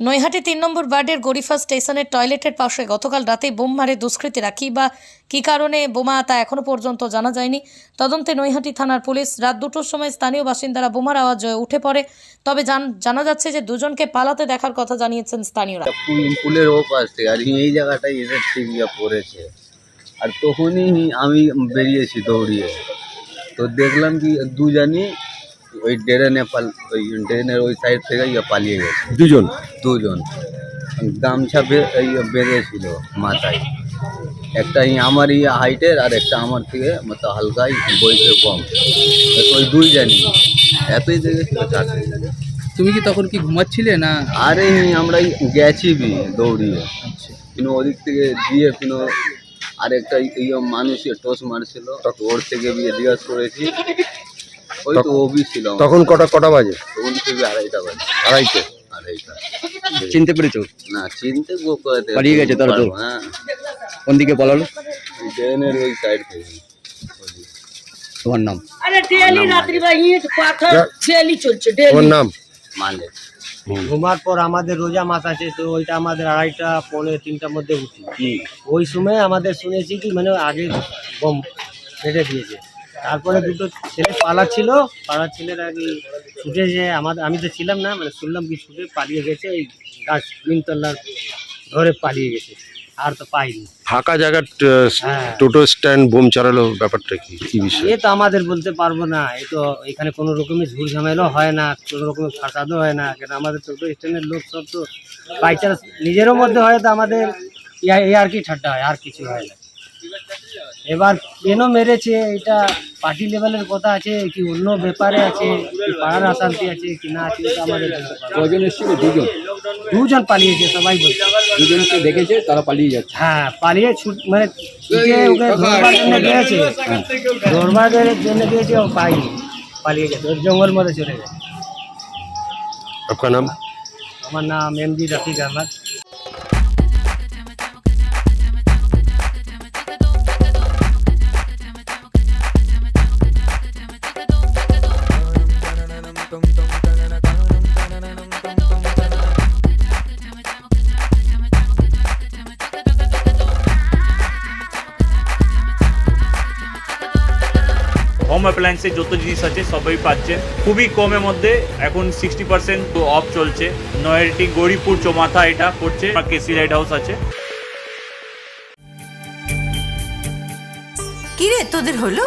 নৈহাটি তিন নম্বর ওয়ার্ডের গরিফা স্টেশনের টয়লেটের পাশে গতকাল রাতে বোম মারে দুষ্কৃতীরা। কী বা, কী কারণে বোমা তা এখনও পর্যন্ত জানা যায়নি। তদন্তে নৈহাটি থানার পুলিশ রাত দুটোর সময় স্থানীয় বাসিন্দারা বোমার আওয়াজ হয়ে উঠে পড়ে। তবে জান- যাচ্ছে যে দুজনকে পালাতে দেখার কথা জানিয়েছেন স্থানীয়রা। পুলের ও পাশ থেকে, আর এই জায়গাটাই এসে টিভিয়া পড়েছে। আর তখনই আমি বেরিয়েছি দৌড়িয়ে। তো দেখলাম কি, দুজনই ওই ড্রেনে ওই ড্রেনের ওই সাইড থেকে ইয়ে পালিয়ে গেছে। দুজন? দুজন। গামছা ইয়ে বেঁধেছিল মাথায়। একটা আমার ইয়ে হাইটের আর একটা আমার থেকে মতো হালকাই বয়সে কম। ওই দুইজনই। এতই দেখেছিল চারটে তুমি কি তখন কি ঘুমাচ্ছিলে না? আরে আমরা গেছি বি দৌড়িয়ে। কিন্তু ওদিক থেকে দিয়ে কিন্তু আরেকটা ইয়ে মানুষ টোস মারছিল। ওর থেকে বিয়ে জিজ্ঞাসা করেছি। ওই তো ওবি ছিল আমার। তখন কটা কটা বাজে? তখন থেকে আড়াইটা বাজে। আড়াইটে? আড়াইটা। চিনতে পেরেছ? না চিনতে গো করতে পালিয়ে গেছে তারা তো? হ্যাঁ। কোন দিকে পালালো? ওই ট্রেনের ওই সাইড থেকে। তোমার নাম? আরে ডেলি রাত্রি ইট পাথর যা- ডেলি চলছে তোমার নাম? মালে ঘুমার পর আমাদের রোজা মাস আছে তো ওইটা আমাদের আড়াইটা পৌনে তিনটার মধ্যে উঠি। ওই সময় আমাদের শুনেছি কি মানে আগে বম ফেটে দিয়েছে। তারপরে দুটো ছেলে পালা ছিল পাড়ার ছেলেরা কি ছুটে যে আমাদের আমি তো ছিলাম না মানে শুনলাম কি ছুটে পালিয়ে গেছে এই গাছ তিনতলার ধরে পালিয়ে গেছে আর তো পাইনি। ফাঁকা জায়গার হ্যাঁ। টোটো স্ট্যান্ড বোম চালালো ব্যাপারটা কি? কি বিষয়? এ তো আমাদের বলতে পারব না এ তো এখানে কোনো রকমের ঝুল ঝামেলাও হয় না কোনো রকমের ফাসাদও হয় না কেন আমাদের টোটো স্ট্যান্ডের লোক সব তো বাই চান্স নিজেরও মধ্যে হয় তো আমাদের এ আর কি ঠাট্টা হয় আর কিছু হয় না। এবার কেন মেরেছে এটা পার্টি লেভেলের কথা আছে কি অন্য ব্যাপারে আছে কি পাড়ার অশান্তি আছে কি না আছে এটা আমাদের। কজন এসেছিল? দুজন। দুজন পালিয়েছে সবাই বলছে। দুজনকে দেখেছে তারা পালিয়ে যাচ্ছে। হ্যাঁ পালিয়ে ছুট মানে ছুটে ওকে ধরবার জন্য গিয়েছে। ধরবার জন্য গিয়েছে ও পাইনি পালিয়ে গেছে ওর জঙ্গল মধ্যে চলে গেছে। আপনার নাম? আমার নাম এমজি রফিক আহমদ। হোম অ্যাপ্লায়েন্সের যত জিনিস আছে, সবই পাচ্ছেন খুবই কমের মধ্যে এখন সিক্সটি পার্সেন্ট অফ চলছে। নয়ারটি গৌরীপুর চৌমাথা এটা পড়ছে কেসি লাইট হাউস আছে। কিরে, তোদের হলো?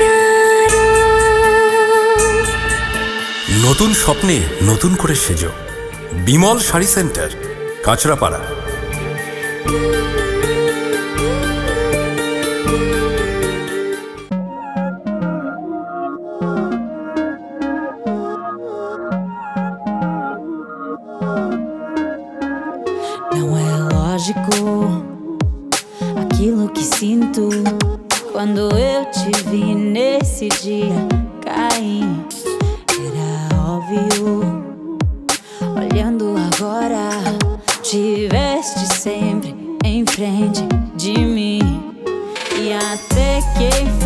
নতুন স্বপ্নে নতুন করে সেজো Bimal sari centre Kanchrapara Não é lógico aquilo que sinto quando eu te vi nesse dia cair. yeah.